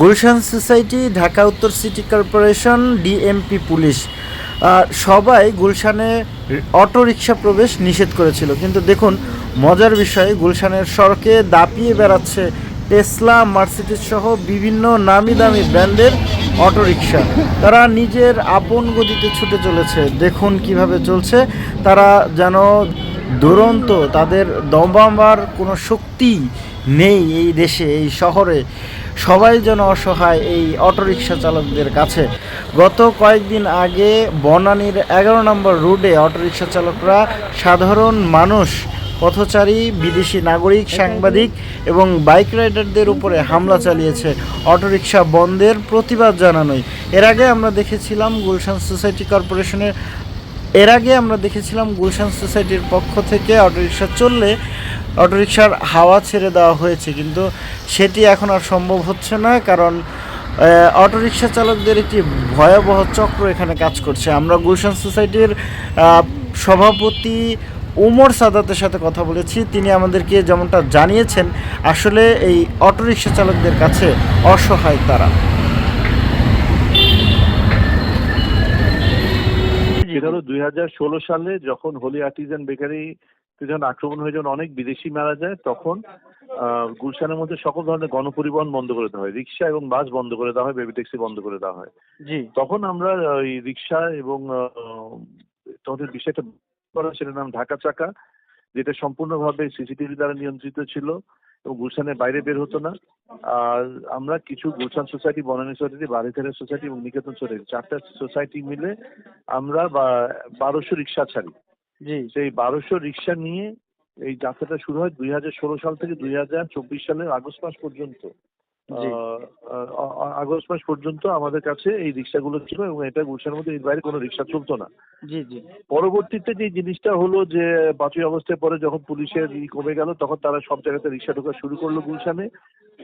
Gulshan society, Dhaka উত্তর city corporation, DMP police সবাই গুলশানে অটোরিকশা প্রবেশ নিষেধ করেছিল। কিন্তু দেখুন, মজার বিষয়, গুলশানের সড়কে দাপিয়ে বেড়াচ্ছে টেসলা, মার্সিডিজ সহ বিভিন্ন নামি দামি ব্র্যান্ডের অটোরিকশা তারা নিজের আপন গতিতে ছুটে চলেছে। দেখুন কীভাবে চলছে। তারা যেন দুরন্ত, তাদের দমাবার কোনো শক্তি নেই এই দেশে, এই শহরে। সবাই যেন অসহায় এই অটোরিকশা চালকদের কাছে। গত কয়েকদিন আগে বনানীর এগারো নম্বর রোডে অটোরিকশা চালকরা সাধারণ মানুষ, পথচারী, বিদেশি নাগরিক, সাংবাদিক এবং বাইক রাইডারদের উপরে হামলা চালিয়েছে অটোরিকশা বন্ধের প্রতিবাদ জানানোই এর আগে আমরা দেখেছিলাম গুলশান সোসাইটি কর্পোরেশনের এর আগে আমরা দেখেছিলাম গুলশান সোসাইটির পক্ষ থেকে অটোরিকশা চললে অটোরিকশার হাওয়া ছেড়ে দেওয়া হয়েছে, কিন্তু সেটি এখন আর সম্ভব হচ্ছে না, কারণ অটোরিকশা চালকদের একটি ভয়াবহ চক্র এখানে কাজ করছে। আমরা গুলশান সোসাইটির সভাপতি উমর সাদাতের সাথে কথা বলেছি, তিনি আমাদেরকে যেমনটা জানিয়েছেন, আসলে এই অটোরিকশা চালকদের কাছে অসহায় তারা। দুই হাজার ষোলো সালে যখন হোলি আর্টিজান বেকারি যখন আক্রমণ হয়ে যখন অনেক বিদেশি মারা যায় তখন গুলশানের মধ্যে সকল ধরনের গণপরিবহন বন্ধ করে দেওয়া হয়। রিক্সা এবং বাস বন্ধ করে দেওয়া হয় বেবি ট্যাক্সি বন্ধ করে দেওয়া হয়। জি। তখন আমরা ওই রিক্সা এবং তোমাদের বিষয়টা করা সেটার নাম ঢাকা চাকা যেটা সম্পূর্ণভাবে সিসিটিভি দ্বারা নিয়ন্ত্রিত ছিল এবং গুলশানের বাইরে বের হতো না। আর আমরা কিছু Gulshan society Banani society Baridhara society এবং নিকেতন সোসাইটি চারটা সোসাইটি মিলে আমরা বারোশো রিক্সা ছাড়ি। সেই বারোশো রিক্সা নিয়ে এই যাত্রাটা শুরু হয় দুই হাজার ষোলো সাল থেকে দুই হাজার চব্বিশ সালের আগস্ট মাস পর্যন্ত। আগস্ট মাস পর্যন্ত আমাদের কাছে এই রিক্সাগুলো ছিল এবং এটা গুলশানের মধ্যে এর বাইরে কোনো রিক্সা চলতো না। পরবর্তীতে যে জিনিসটা হলো যে পাঁচই অবস্থায় পরে যখন পুলিশের ই কমে গেল তখন তারা সব জায়গাতে রিক্সা ঢোকা শুরু করল গুলশানে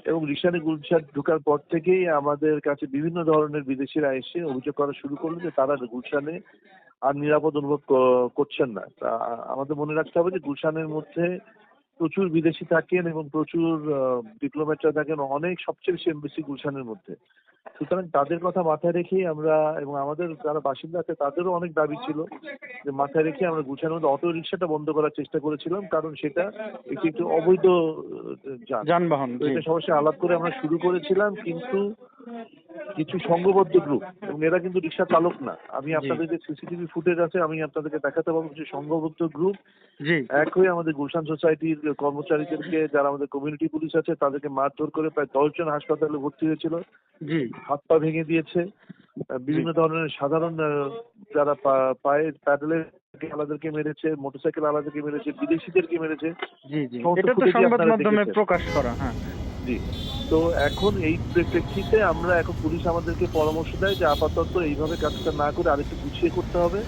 এবং রিক্সানে গুলশান ঢোকার পর থেকেই আমাদের কাছে বিভিন্ন ধরনের বিদেশিরা এসে অভিযোগ করা শুরু করল যে তারা গুলশানে আর নিরাপদ অনুভব করছেন না। তা আমাদের মনে রাখতে হবে যে গুলশানের মধ্যে প্রচুর বিদেশি থাকেন এবং প্রচুর ডিপ্লোম্যাটরা থাকেন অনেক সবচেয়ে বেশি এমবেসি গুলশানের মধ্যে। সুতরাং তাদের কথা মাথায় রেখে আমরা এবং আমাদের যারা বাসিন্দা আছে তাদেরও অনেক দাবি ছিল যে মাথায় রেখে আমরা গুলশানের মধ্যে অটো রিক্সাটা বন্ধ করার চেষ্টা করেছিলাম কারণ সেটা একটি একটু অবৈধ যানবাহন এটা সবার সাথে আলাপ করে আমরা শুরু করেছিলাম কিন্তু কিছু সংঘবদ্ধ গ্রুপ এবং এরা কিন্তু রিক্সা চালক না। আমি আপনাদের যে সিসিটিভি ফুটেজ আছে আমি আপনাদেরকে দেখাতে পারব কিছু সংঘবদ্ধ গ্রুপ এক হয়ে আমাদের গুলশান সোসাইটির কর্মচারীদেরকে যারা আমাদের কমিউনিটি পুলিশ আছে তাদেরকে মারধর করে প্রায় দশজন হাসপাতালে ভর্তি হয়েছিল। হাত পা ভেঙে দিয়েছে। বিভিন্ন ধরনের সাধারণ যারা পায়ে প্যাডেলে আলাদাকে মেরেছে মোটরসাইকেল আলাদাকে মেরেছে বিদেশিদেরকে মেরেছে। এটা তো সংবাদ মাধ্যমে প্রকাশ করা হ্যাঁ। জি। তো এখন এই প্রেক্ষিতে আমরা এখন পুলিশ আমাদেরকে পরামর্শ দেয় যে আপাতত এইভাবে কাজটা না করে আরেকটু গুছিয়ে করতে হবে।